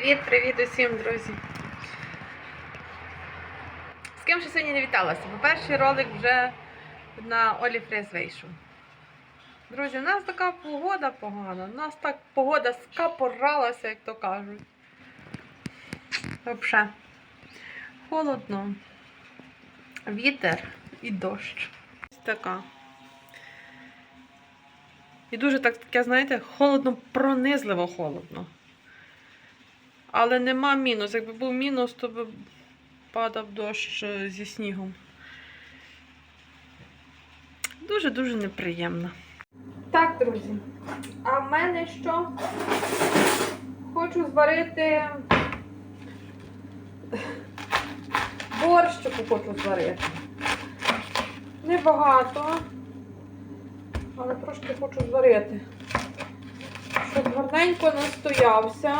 Привіт-привіт усім, друзі! З ким ще сьогодні не віталася, бо перший ролик вже на Олі Фрез вийшов. Друзі, у нас така погода погана, у нас так погода скапоралася, як то кажуть. Взагалі. Холодно, вітер і дощ. Ось така. І дуже так, таке, знаєте, холодно, пронизливо холодно. Але нема мінус. Якби був мінус, то би падав дощ е, зі снігом. Дуже-дуже неприємно. Так, друзі. А в мене що? Хочу зварити борщику хочу зварити. Небагато, але трошки хочу зварити. Щоб гарненько настоявся.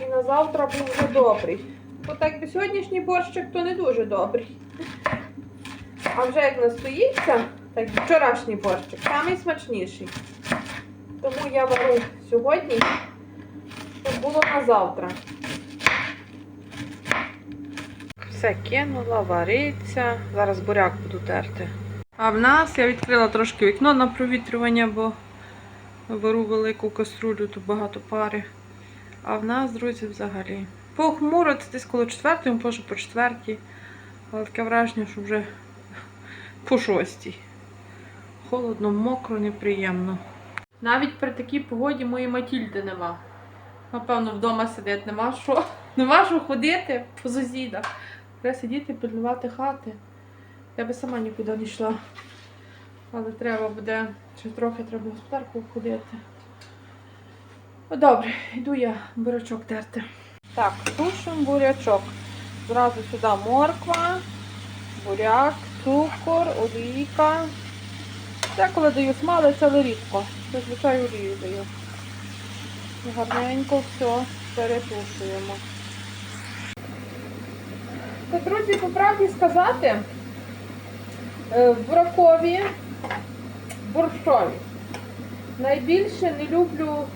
І на завтра був вже добрий. Бо так би сьогоднішній борщик то не дуже добрий. А вже як настоїться, так вчорашній борщик, самий смачніший. Тому я варю сьогодні, щоб було на завтра. Все кинула, вариться. Зараз буряк буду терти. А в нас я відкрила трошки вікно на провітрювання, бо беру велику каструлю, тут багато пари. А в нас, друзі, взагалі. Похмуро, це десь коло четвертої, може по четвертій. Але таке враження, що вже по шостій. Холодно, мокро, неприємно. Навіть при такій погоді моєї Матільди нема. Напевно, вдома сидить, нема що. Нема що ходити по сусідах. Треба сидіти, пильнувати хати. Я би сама нікуди не йшла. Але треба буде, ще трохи треба господарку ходити. Добре, йду я бурячок терти. Так, тушимо бурячок. Зразу сюди морква, буряк, цукор, олійка. Деколи даю смалець, але рідко. Зазвичай олію даю. Гарненько все перетушуємо. То, друзі, по правді сказати, е, в буракові, борщові. Найбільше не люблю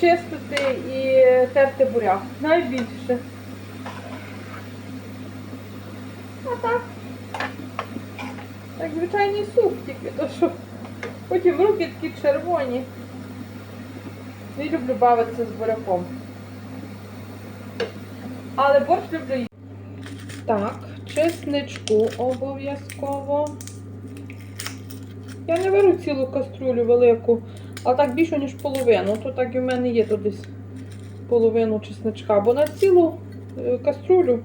чистити і терти буряк. Найбільше. А так. Так, звичайний суп тільки, то що потім руки такі червоні. Не люблю бавитися з буряком. Але борщ люблю їсти. Так, чесничку обов'язково. Я не беру цілу каструлю велику. А так більше, ніж половину. То так і в мене є тут десь половину чесничка. Бо на цілу е, каструлю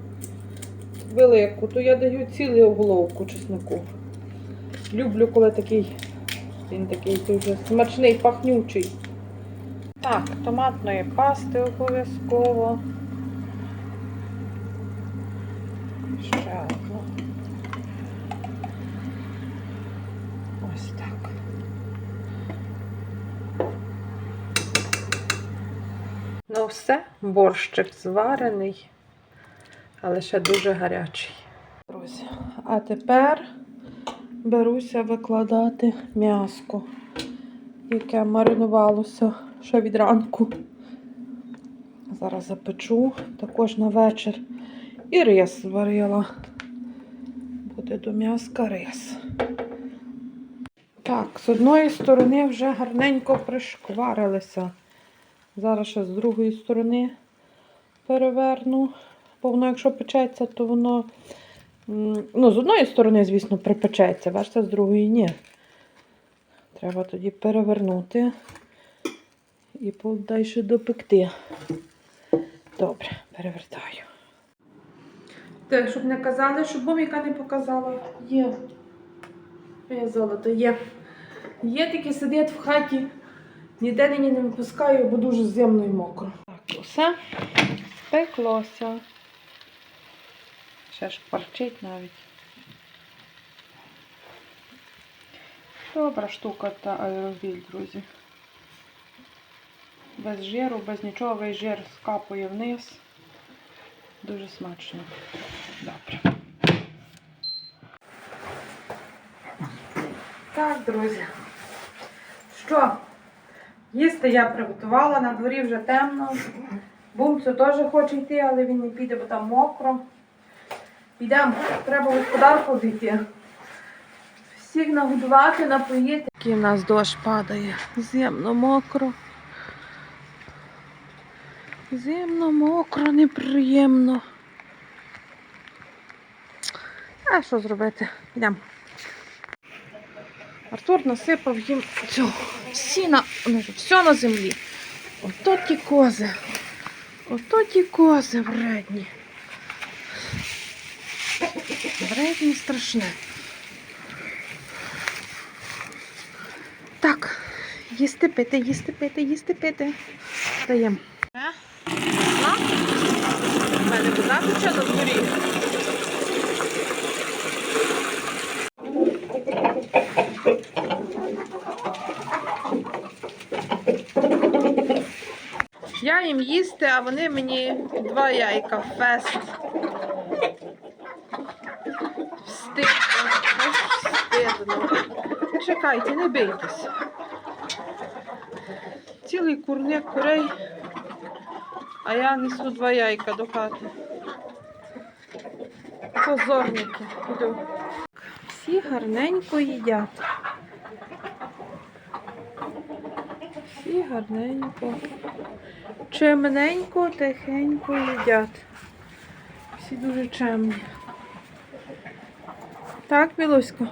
велику, то я даю цілу головку чеснику. Люблю, коли такий, він такий дуже смачний, пахнючий. Так, томатної пасти обов'язково. Ще одну. Ось так. Ну все, борщик зварений, але ще дуже гарячий. Друзі, а тепер беруся викладати м'яско, яке маринувалося ще від ранку. Зараз запечу, також на вечір. І рис зварила. Буде до м'яска рис. Так, з одної сторони вже гарненько пришкварилися. Зараз ще з другої сторони переверну. Бо воно, якщо печеться, то воно. Ну, з одної сторони, звісно, припечеться, бачите, з другої ні. Треба тоді перевернути і подальше допекти. Добре, перевертаю. Так, щоб не казали, що боміка не показала. Є. Є золото, є. Є такі сидять в хаті. Ніде нині не випускаю, бо дуже зимно і мокро. Так, усе пеклося. Ще ж парчить навіть. Добра штука та аеробіль, друзі. Без жиру, без нічого, весь жир скапує вниз. Дуже смачно. Добре. Так, друзі. Що? Їсти я приготувала, на дворі вже темно. Бумцю теж хоче йти, але він не піде, бо там мокро. Підемо, треба в господарку дійти. Всіх нагодувати, напоїти. Який в нас дощ падає. Земно мокро. Земно мокро, неприємно. А що зробити? Йдемо. Артур насипав їм цього сіна, все на землі. Ото ті кози. Ото ті кози вредні. Вредні страшне. Так, їсти пити, їсти пити, їсти пити. Даємо. У мене тече на дворі. Я їм їсти, а вони мені два яйка. Фест. Встидно. Встидно. Чекайте, не бийтесь. Цілий курник курей, а я несу два яйка до хати. Позорники. Іду. Всі гарненько їдять. Всі гарненько. Чемненько, тихенько їдять. Всі дуже чемні. Так, Мілусько?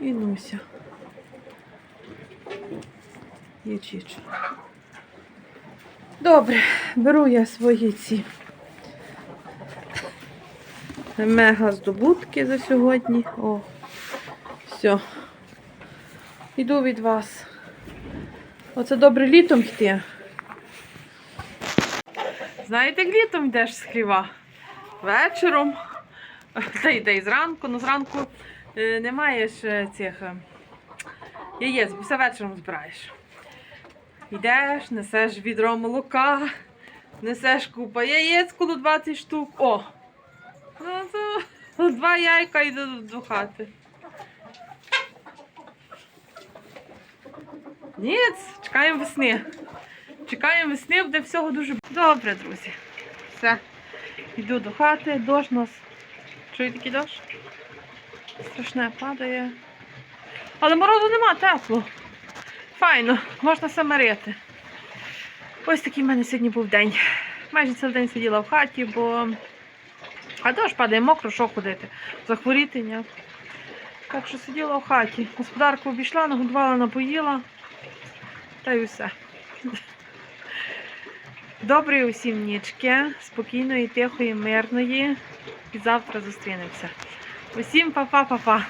І Нуся. Є Чіча. Добре, беру я свої ці мега здобутки за сьогодні. О, все. Іду від вас. Оце добре літом йти. Знаєте, як літом йдеш з хліва? Вечором. Та йде і зранку, ну зранку е, не маєш цих е, яєць, бо все вечором збираєш. Йдеш, несеш відро молока, несеш купа яєць коло 20 штук. О! Ну, то два яйка йду до, хати. Ні, чекаємо весни. Чекаємо весни, буде всього дуже добре, друзі. Все. Йду до хати, дощ нас. Чуєте такий дощ? Страшне падає. Але морозу нема, тепло. Файно, можна самарити. Ось такий в мене сьогодні був день. Майже цілий день сиділа в хаті, бо а дощ падає мокро, що ходити? Захворіти, ні. Так що сиділа в хаті. Господарку обійшла, нагодувала, напоїла. Та й усе. Доброї усім нічки, спокійної, тихої, мирної. І завтра зустрінемося. Усім па-па-па-па.